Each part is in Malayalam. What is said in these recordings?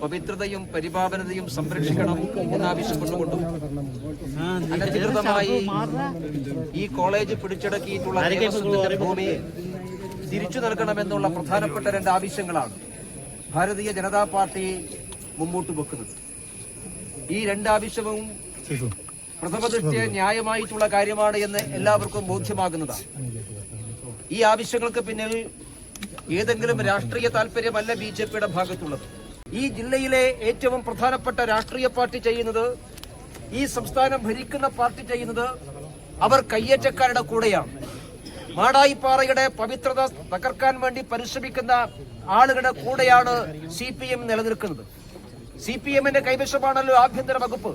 പവിത്രതയും പരിപാവനതയും സംരക്ഷിക്കണം എന്നാവശ്യപ്പെട്ടുകൊണ്ടും അനധികൃതമായി ഈ കോളേജ് പിടിച്ചടക്കിയിട്ടുള്ള ദേവസ്വത്തിന്റെ ഭൂമി തിരിച്ചു നൽകണമെന്നുള്ള പ്രധാനപ്പെട്ട രണ്ട് ആവശ്യങ്ങളാണ് ഭാരതീയ ജനതാ പാർട്ടി മുമ്പോട്ട് വെക്കുന്നത്. ഈ രണ്ടാവശ്യവും പ്രഥമദൃഷ്ടിയെ ന്യായമായിട്ടുള്ള കാര്യമാണ് എന്ന് എല്ലാവർക്കും ബോധ്യമാകുന്നതാണ്. ഈ ആവശ്യങ്ങൾക്ക് പിന്നിൽ ഏതെങ്കിലും രാഷ്ട്രീയ താല്പര്യമല്ല ബി ജെ പിയുടെ ഭാഗത്തുള്ളത്. ഈ ജില്ലയിലെ ഏറ്റവും പ്രധാനപ്പെട്ട രാഷ്ട്രീയ പാർട്ടി ചെയ്യുന്നത് ഈ സംസ്ഥാനം ഭരിക്കുന്ന പാർട്ടി ചെയ്യുന്നത് അവർ കയ്യേറ്റക്കാരുടെ കൂടെയാണ്. മാടായിപ്പാറയുടെ പവിത്രത തകർക്കാൻ വേണ്ടി പരിശ്രമിക്കുന്ന ആളുകളുടെ കൂടെയാണ് സി പി എം നിലനിൽക്കുന്നത്. സി പി എമ്മിന്റെ കൈവശമാണല്ലോ ആഭ്യന്തര വകുപ്പ്.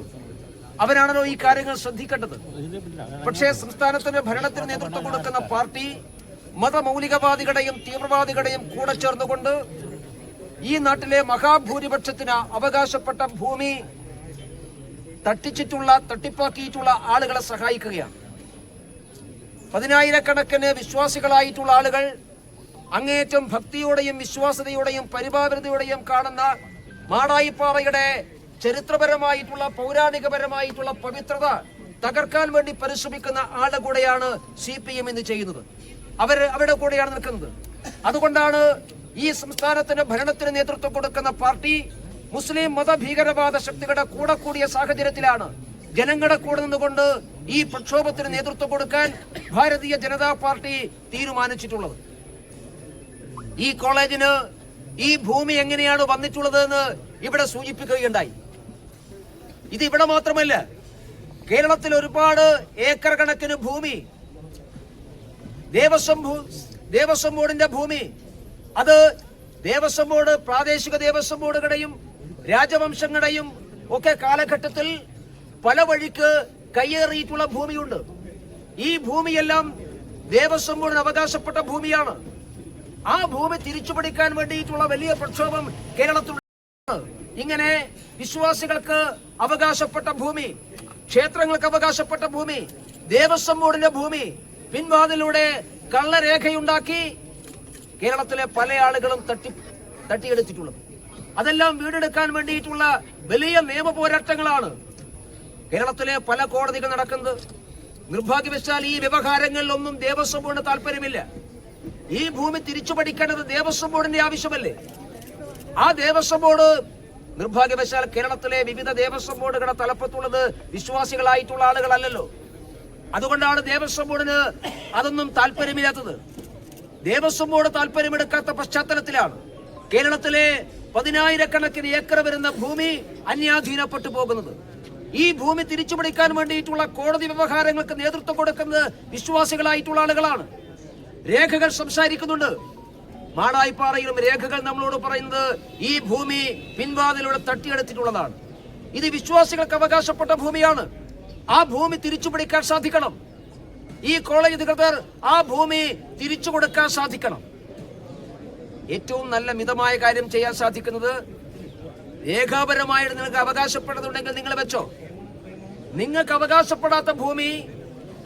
അവരാണല്ലോ ഈ കാര്യങ്ങൾ ശ്രദ്ധിക്കേണ്ടത്. പക്ഷേ സംസ്ഥാനത്തിന്റെ ഭരണത്തിന് നേതൃത്വം കൊടുക്കുന്ന പാർട്ടി മതമൗലികവാദികളുടെയും തീവ്രവാദികളുടെയും കൂടെ ചേർന്നുകൊണ്ട് ഈ നാട്ടിലെ മഹാഭൂരിപക്ഷത്തിന് അവകാശപ്പെട്ട ഭൂമി തട്ടിച്ചിട്ടുള്ള തട്ടിപ്പാക്കിയിട്ടുള്ള ആളുകളെ സഹായിക്കുകയാണ്. പതിനായിരക്കണക്കിന് വിശ്വാസികളായിട്ടുള്ള ആളുകൾ അങ്ങേയറ്റം ഭക്തിയോടെയും വിശ്വാസതയോടെയും പരിപാവൃതയോടെയും കാണുന്ന മാടായിപ്പാറയുടെ ചരിത്രപരമായിട്ടുള്ള പൗരാണികപരമായിട്ടുള്ള പവിത്രത തകർക്കാൻ വേണ്ടി പരിശ്രമിക്കുന്ന ആളുടെ കൂടെയാണ് സി പി എം ഇന്ന് ചെയ്യുന്നത്. അവർ അവരുടെ കൂടെയാണ് നിൽക്കുന്നത്. അതുകൊണ്ടാണ് ഈ സംസ്ഥാനത്തിന് ഭരണത്തിന് നേതൃത്വം കൊടുക്കുന്ന പാർട്ടി മുസ്ലിം മത ഭീകരവാദ ശക്തികളുടെ കൂടെ കൂടിയ സാഹചര്യത്തിലാണ് ജനങ്ങളുടെ കൂടെ നിന്നുകൊണ്ട് ഈ പ്രക്ഷോഭത്തിന് നേതൃത്വം കൊടുക്കാൻ ഭാരതീയ ജനതാ പാർട്ടി തീരുമാനിച്ചിട്ടുള്ളത്. ഈ കോളേജിന് ഈ ഭൂമി എങ്ങനെയാണ് വന്നിട്ടുള്ളതെന്ന് ഇവിടെ സൂചിപ്പിക്കുകയുണ്ടായി. ഇത് ഇവിടെ മാത്രമല്ല കേരളത്തിൽ ഒരുപാട് ഏക്കർ കണക്കിന് ഭൂമി ദേവസ്വം ദേവസ്വം ബോർഡിന്റെ ഭൂമി അത് ദേവസ്വം ബോർഡ് പ്രാദേശിക ദേവസ്വം ബോർഡുകളുടെയും രാജവംശങ്ങളുടെയും ഒക്കെ കാലഘട്ടത്തിൽ പല വഴിക്ക് കയ്യേറിയിട്ടുള്ള ഭൂമിയുണ്ട്. ഈ ഭൂമിയെല്ലാം ദേവസ്വം ബോർഡിന് അവകാശപ്പെട്ട ഭൂമിയാണ്. ആ ഭൂമി തിരിച്ചുപിടിക്കാൻ വേണ്ടിയിട്ടുള്ള വലിയ പ്രക്ഷോഭം കേരളത്തിൽ ഇങ്ങനെ വിശ്വാസികൾക്ക് അവകാശപ്പെട്ട ഭൂമി ക്ഷേത്രങ്ങൾക്ക് അവകാശപ്പെട്ട ഭൂമി ദേവസ്വം ബോർഡിന്റെ ഭൂമി പിൻവാതിലൂടെ കള്ളരേഖയുണ്ടാക്കി കേരളത്തിലെ പല ആളുകളും തട്ടി തട്ടിയെടുത്തിട്ടുള്ളത്. അതെല്ലാം വീടെടുക്കാൻ വേണ്ടിയിട്ടുള്ള വലിയ നിയമ പോരാട്ടങ്ങളാണ്. കേരളത്തിലെ പല കോടതികൾ നടക്കുന്നത്. നിർഭാഗ്യവശാൽ ഈ വ്യവഹാരങ്ങളിലൊന്നും ദേവസ്വം ബോർഡിന് താല്പര്യമില്ല. ഈ ഭൂമി തിരിച്ചു പഠിക്കേണ്ടത് ദേവസ്വം ബോർഡിന്റെ ആവശ്യമല്ലേ? ആ ദേവസ്വം ബോർഡ് നിർഭാഗ്യവശാൽ കേരളത്തിലെ വിവിധ ദേവസ്വം ബോർഡുകളുടെ തലപ്പത്തുള്ളത് വിശ്വാസികളായിട്ടുള്ള ആളുകളല്ലല്ലോ. അതുകൊണ്ടാണ് ദേവസ്വം ബോർഡിന് അതൊന്നും താല്പര്യമില്ലാത്തത്. ദേവസ്വം താല്പര്യമെടുക്കാത്ത പശ്ചാത്തലത്തിലാണ് കേരളത്തിലെ പതിനായിരക്കണക്കിന് ഏക്കർ വരുന്ന ഭൂമി അന്യാധീനപ്പെട്ടു പോകുന്നത്. ഈ ഭൂമി തിരിച്ചുപിടിക്കാൻ വേണ്ടിയിട്ടുള്ള കോടതി വ്യവഹാരങ്ങൾക്ക് നേതൃത്വം കൊടുക്കുന്നത് വിശ്വാസികളായിട്ടുള്ള ആളുകളാണ്. രേഖകൾ സംസാരിക്കുന്നുണ്ട്. മാടായിപ്പാറയിലും രേഖകൾ നമ്മളോട് പറയുന്നത് ഈ ഭൂമി പിൻവാതിലൂടെ തട്ടിയെടുത്തിട്ടുള്ളതാണ്. ഇത് വിശ്വാസികൾക്ക് അവകാശപ്പെട്ട ഭൂമിയാണ്. ആ ഭൂമി തിരിച്ചുപിടിക്കാൻ സാധിക്കണം. ഈ കോളേജ് അധികൃതർ ആ ഭൂമി തിരിച്ചു കൊടുക്കാൻ സാധിക്കണം. ഏറ്റവും നല്ല മിതമായ കാര്യം ചെയ്യാൻ സാധിക്കുന്നത് രേഖാപരമായിട്ട് നിങ്ങൾക്ക് അവകാശപ്പെടുന്നുണ്ടെങ്കിൽ നിങ്ങൾ വെച്ചോ. നിങ്ങൾക്ക് അവകാശപ്പെടാത്ത ഭൂമി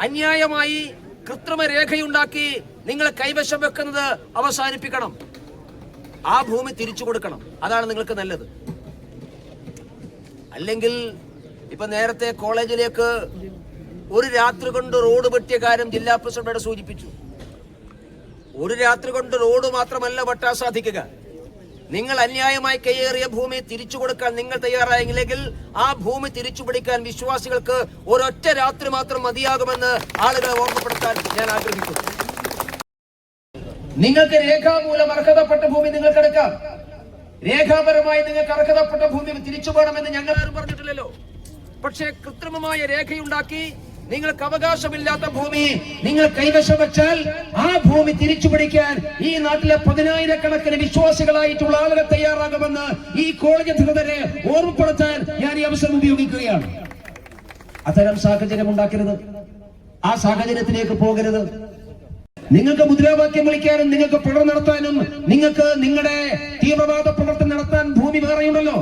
അന്യായമായി കൃത്രിമ രേഖയുണ്ടാക്കി നിങ്ങൾ കൈവശം വെക്കുന്നത് അവസാനിപ്പിക്കണം. ആ ഭൂമി തിരിച്ചു കൊടുക്കണം. അതാണ് നിങ്ങൾക്ക് നല്ലത്. അല്ലെങ്കിൽ ഇപ്പൊ നേരത്തെ കോളേജിലേക്ക് ഒരു രാത്രി കൊണ്ട് റോഡ് വെട്ടിയ കാര്യം ജില്ലാ പ്രസിഡന്റ് സൂചിപ്പിച്ചു. ഒരു രാത്രി കൊണ്ട് റോഡ് മാത്രമല്ല വെട്ടാൻ സാധിക്കുക. നിങ്ങൾ അന്യായമായി കയ്യേറിയ ഭൂമി തിരിച്ചു കൊടുക്കാൻ നിങ്ങൾ തയ്യാറായെങ്കിൽ ആ ഭൂമി തിരിച്ചു പിടിക്കാൻ വിശ്വാസികൾക്ക് ഒരൊറ്റ രാത്രി മാത്രം മതിയാകുമെന്ന് ആളുകളെ ഓർമ്മപ്പെടുത്താൻ ഞാൻ ആഗ്രഹിക്കുന്നു. നിങ്ങൾക്ക് രേഖാമൂലം അർഹതപ്പെട്ട ഭൂമി നിങ്ങൾക്ക് എടുക്കാം. രേഖാപരമായി നിങ്ങൾക്ക് അർഹതപ്പെട്ട ഭൂമി തിരിച്ചു വേണമെന്ന് ഞങ്ങൾ പറഞ്ഞിട്ടില്ലല്ലോ. പക്ഷേ കൃത്രിമമായ രേഖയുണ്ടാക്കി നിങ്ങൾക്ക് അവകാശമില്ലാത്ത ഭൂമി നിങ്ങൾ കൈവശം വെച്ചാൽ ആ ഭൂമി തിരിച്ചു പിടിക്കാൻ ഈ നാട്ടിലെ പതിനായിരക്കണക്കിന് വിശ്വാസികളായിട്ടുള്ള ആളുകൾ തയ്യാറാകുമെന്ന് ഈ കോളേജ് അധികൃതരെ ഓർമ്മപ്പെടുത്താൻ ഞാൻ ഈ അവസരം ഉപയോഗിക്കുകയാണ്. അത്തരം സാഹചര്യം ഉണ്ടാക്കരുത്. ആ സാഹചര്യത്തിലേക്ക് പോകരുത്. നിങ്ങൾക്ക് മുദ്രാവാക്യം വിളിക്കാനും നിങ്ങൾക്ക് പ്രകടനം നടത്താനും നിങ്ങൾക്ക് നിങ്ങളുടെ തീവ്രവാദ പ്രവർത്തനം നടത്താൻ ഭൂമി വേറെയുണ്ടല്ലോ.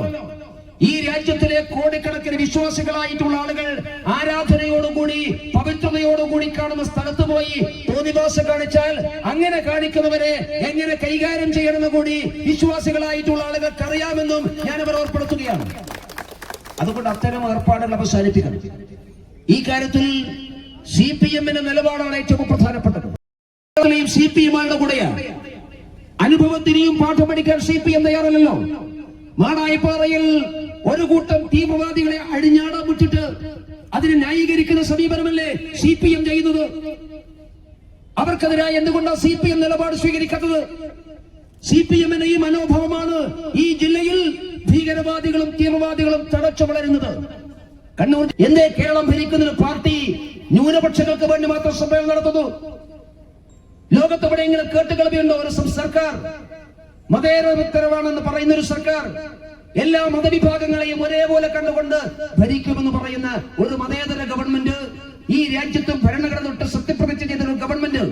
ഈ രാജ്യത്തിലെ കോടിക്കണക്കിന് വിശ്വാസികളായിട്ടുള്ള ആളുകൾ ആരാധനയോടുകൂടി പവിത്രതയോട് പവിത്രതയോടുകൂടി കാണുന്ന സ്ഥലത്ത് പോയി തോന്നിവാസം കാണിച്ചാൽ അങ്ങനെ കാണിക്കുന്നവരെ എങ്ങനെ കൈകാര്യം ചെയ്യണമെന്ന് കൂടി വിശ്വാസികളായിട്ടുള്ള ആളുകൾക്ക് അറിയാമെന്നും ഞാൻ അവർ ഓർപ്പെടുത്തുകയാണ്. അതുകൊണ്ട് അത്തരം ഏർപ്പാടുകൾ അവസാനിപ്പിക്കണം. ഈ കാര്യത്തിൽ സി പി എമ്മിന്റെ നിലപാടാണ് ഏറ്റവും പ്രധാനപ്പെട്ടത്. സി പി എമ്മുകളുടെ കൂടെയാണ്. അനുഭവത്തിനെയും പാഠം പഠിക്കാൻ സി പി എം തയ്യാറല്ലല്ലോ. മാടായിപ്പാറയിൽ ഒരു കൂട്ടം തീവ്രവാദികളെ അഴിഞ്ഞാടാൻ വിട്ടിട്ട് അതിനെ ന്യായീകരിക്കുന്ന സമീപനമല്ലേ സി പി എം ചെയ്യുന്നത്? അവർക്കെതിരായി എന്തുകൊണ്ടാണ് സി പി എം നിലപാട് സ്വീകരിക്കാത്തത്? സി പി എമ്മിന്റെ ഈ മനോഭാവമാണ് ഈ ജില്ലയിൽ ഭീകരവാദികളും തീവ്രവാദികളും തടച്ചു വളരുന്നത്. കണ്ണൂർ എന്തേ കേരളം ഭരിക്കുന്ന പാർട്ടി ന്യൂനപക്ഷങ്ങൾക്ക് വേണ്ടി മാത്രം സമ്മേളനം നടത്തുന്നു? ലോകത്ത് എവിടെയെങ്കിലും കേട്ടുകളവിയുണ്ടോ ഒരു സർക്കാർ? മതേതരവിത്തരവാണെന്ന് പറയുന്ന ഒരു സർക്കാർ? എല്ലാ മതവിഭാഗങ്ങളെയും ഒരേപോലെ കണ്ടുകൊണ്ട് ഭരിക്കുമെന്ന് പറയുന്ന ഒരു മതേതര ഗവൺമെന്റ് ഈ രാജ്യത്തും ഭരണഘടന തൊട്ട് സത്യപ്രതിജ്ഞ ചെയ്ത ഒരു ഗവൺമെന്റ്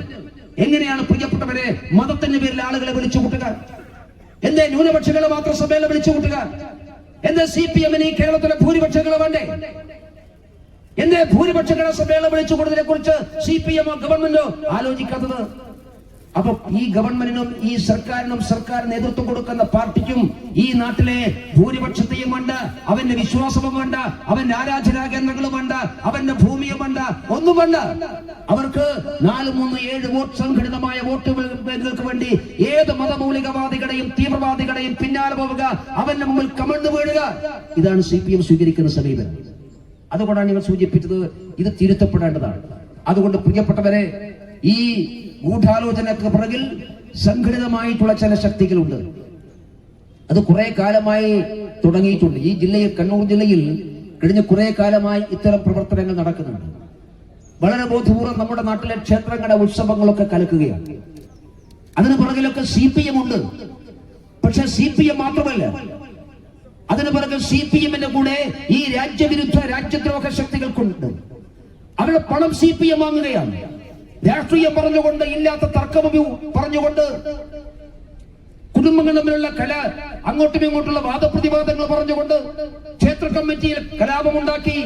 എങ്ങനെയാണ് പ്രിയപ്പെട്ടവരെ മതത്തിന്റെ പേരിൽ ആളുകളെ വിളിച്ചു കൂട്ടുക? എന്തേ ന്യൂനപക്ഷങ്ങളെ മാത്രം സഭയിൽ വിളിച്ചു കൂട്ടുക? എന്തേ സി പി എമ്മിന് ഈ കേരളത്തിലെ ഭൂരിപക്ഷങ്ങളെ വേണ്ടേ? എന്തേ ഭൂരിപക്ഷങ്ങളെ സഭയിൽ വിളിച്ചു കൂടുന്നതിനെ കുറിച്ച് സി പി എമ്മോ ഗവൺമെന്റോ ആലോചിക്കാത്തത്? അപ്പൊ ഈ ഗവൺമെന്റിനും ഈ സർക്കാരിനും സർക്കാർ നേതൃത്വം കൊടുക്കുന്ന പാർട്ടിക്കും ഈ നാട്ടിലെ ഭൂരിപക്ഷത്തെയും വേണ്ട അവന്റെ വിശ്വാസവും വേണ്ട അവന്റെ ആരാധനാ കേന്ദ്രങ്ങളും വേണ്ട അവന്റെ ഭൂമിയും വേണ്ട ഒന്നും വേണ്ട അവർക്ക് നാല് മൂന്ന് ഏഴ് വോട്ട് സംഘടിതമായ വോട്ട് ബാങ്കുകൾക്ക് വേണ്ടി ഏത് മതമൗലികവാദികളെയും തീവ്രവാദികളെയും പിന്നാലെ പോവുക അവന്റെ മുമ്പിൽ കമഴ്ന്നു വീഴുക. ഇതാണ് സി പി എം സ്വീകരിക്കുന്ന സമീപനം. അതുകൊണ്ടാണ് നിങ്ങൾ സൂചിപ്പിച്ചത് ഇത് തിരുത്തപ്പെടേണ്ടതാണ്. അതുകൊണ്ട് പ്രിയപ്പെട്ടവരെ ഈ ഗൂഢാലോചനക്ക് പിറകിൽ സംഘടിതമായിട്ടുള്ള ചില ശക്തികളുണ്ട്. അത് കുറെ കാലമായി തുടങ്ങിയിട്ടുണ്ട്. ഈ ജില്ലയിൽ കണ്ണൂർ ജില്ലയിൽ കഴിഞ്ഞ കുറെ കാലമായി ഇത്തരം പ്രവർത്തനങ്ങൾ നടക്കുന്നുണ്ട്. വളരെ ബോധപൂർവം നമ്മുടെ നാട്ടിലെ ക്ഷേത്രങ്ങളുടെ ഉത്സവങ്ങളൊക്കെ കലക്കുകയാണ്. അതിന് പുറകിലൊക്കെ സി പി എം ഉണ്ട്. പക്ഷെ സി പി എം മാത്രമല്ല. അതിന് പുറകെ സി പി എമ്മിന്റെ കൂടെ ഈ രാജ്യവിരുദ്ധ രാജ്യദ്രോഹ ശക്തികൾക്കുണ്ട്. അവരുടെ പണം സി പി എം വാങ്ങുകയാണ്. രാഷ്ട്രീയം പറഞ്ഞുകൊണ്ട് ഇല്ലാത്ത തർക്കം പറഞ്ഞുകൊണ്ട് കുടുംബങ്ങൾ തമ്മിലുള്ള കല അങ്ങോട്ടും ഇങ്ങോട്ടുള്ള വാദപ്രതിവാദങ്ങൾ പറഞ്ഞുകൊണ്ട് ക്ഷേത്ര കമ്മിറ്റിയിൽ കലാപമുണ്ടാക്കി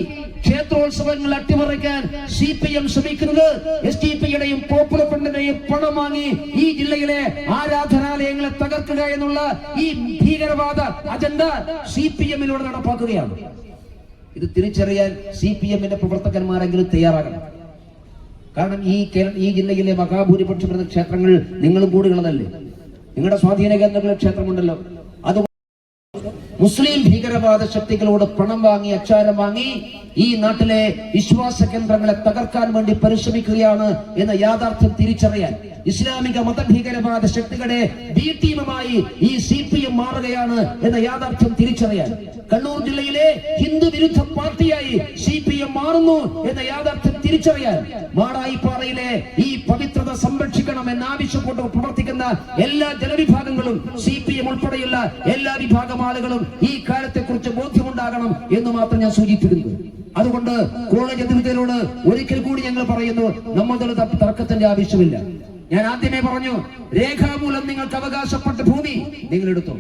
ക്ഷേത്രോത്സവങ്ങൾ അട്ടിമറിക്കാൻ സി പി എം ശ്രമിക്കുന്നത്. എസ് ഡി പിയുടെയും പോപ്പുലർ ഫ്രണ്ടിന്റെയും പണം വാങ്ങി ഈ ജില്ലയിലെ ആരാധനാലയങ്ങളെ തകർക്കുക എന്നുള്ള ഈ ഭീകരവാദ അജണ്ട സി പി എമ്മിലൂടെ നടപ്പാക്കുകയാണ്. ഇത് തിരിച്ചറിയാൻ സി പി എമ്മിന്റെ പ്രവർത്തകന്മാരെങ്കിലും തയ്യാറാകണം. കാരണം ഈ കേരള ഈ ജില്ലയിലെ മഹാഭൂരിപക്ഷം ക്ഷേത്രങ്ങൾ നിങ്ങളും കൂടുകളതല്ലേ നിങ്ങളുടെ സ്വാധീന കേന്ദ്രങ്ങളിൽ ക്ഷേത്രമുണ്ടല്ലോ. അത് മുസ്ലിം ഭീകരവാദ ശക്തികളോട് പണം വാങ്ങി അച്ചാരം വാങ്ങി ഈ നാട്ടിലെ വിശ്വാസ കേന്ദ്രങ്ങളെ തകർക്കാൻ വേണ്ടി പരിശ്രമിക്കുകയാണ് എന്ന യാഥാർത്ഥ്യം തിരിച്ചറിയാൻ ഇസ്ലാമിക മതഭീകരവാദ ശക്തികളെ ബി ഈ സി പി എം മാറുകയാണ് എന്ന യാഥാർത്ഥ്യം തിരിച്ചറിയാൻ കണ്ണൂർ ജില്ലയിലെ ഹിന്ദു വിരുദ്ധ പാർട്ടിയായി സി പി മാറുന്നു എന്ന യാഥാർത്ഥ്യം തിരിച്ചറിയാൻ മാടായിപ്പാറയിലെ ഈ പവിത്രത സംരക്ഷിക്കണം എന്നാവശ്യപ്പെട്ട് പ്രവർത്തിക്കുന്ന എല്ലാ ജനവിഭാഗങ്ങളും സി പി എം ഉൾപ്പെടെയുള്ള എല്ലാ വിഭാഗം ആളുകളും ഈ കാര്യത്തെ കുറിച്ച് ബോധ്യമുണ്ടാകണം എന്ന് മാത്രം ഞാൻ സൂചിപ്പിക്കുന്നു. അതുകൊണ്ട് കോളേജ് അധികൃതരോട് ഒരിക്കൽ കൂടി ഞങ്ങൾ പറയുന്നു നമ്മളുടെ തർക്കത്തിന്റെ ആവശ്യമില്ല. ഞാൻ ആദ്യമേ പറഞ്ഞു രേഖാമൂലം നിങ്ങൾക്ക് അവകാശപ്പെട്ട ഭൂമി നിങ്ങൾ എടുത്തു.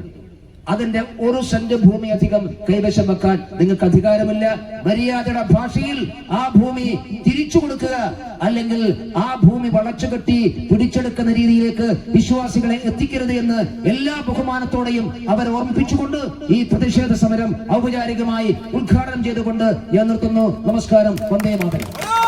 അതിന്റെ ഒരു സെന്റ് ഭൂമി അധികം കൈവശം വെക്കാൻ നിങ്ങൾക്ക് അധികാരമില്ല. മര്യാദയുടെ ഭാഷയിൽ ആ ഭൂമി തിരിച്ചു കൊടുക്കുക. അല്ലെങ്കിൽ ആ ഭൂമി വളച്ചുകെട്ടി പിടിച്ചെടുക്കുന്ന രീതിയിലേക്ക് വിശ്വാസികളെ എത്തിക്കരുത് എന്ന് എല്ലാ ബഹുമാനത്തോടെയും അവരെ ഓർമ്മിപ്പിച്ചുകൊണ്ട് ഈ പ്രതിഷേധ സമരം ഔപചാരികമായി ഉദ്ഘാടനം ചെയ്തുകൊണ്ട് ഞാൻ നിർത്തുന്നു. നമസ്കാരം. വന്ദേ മാതരം.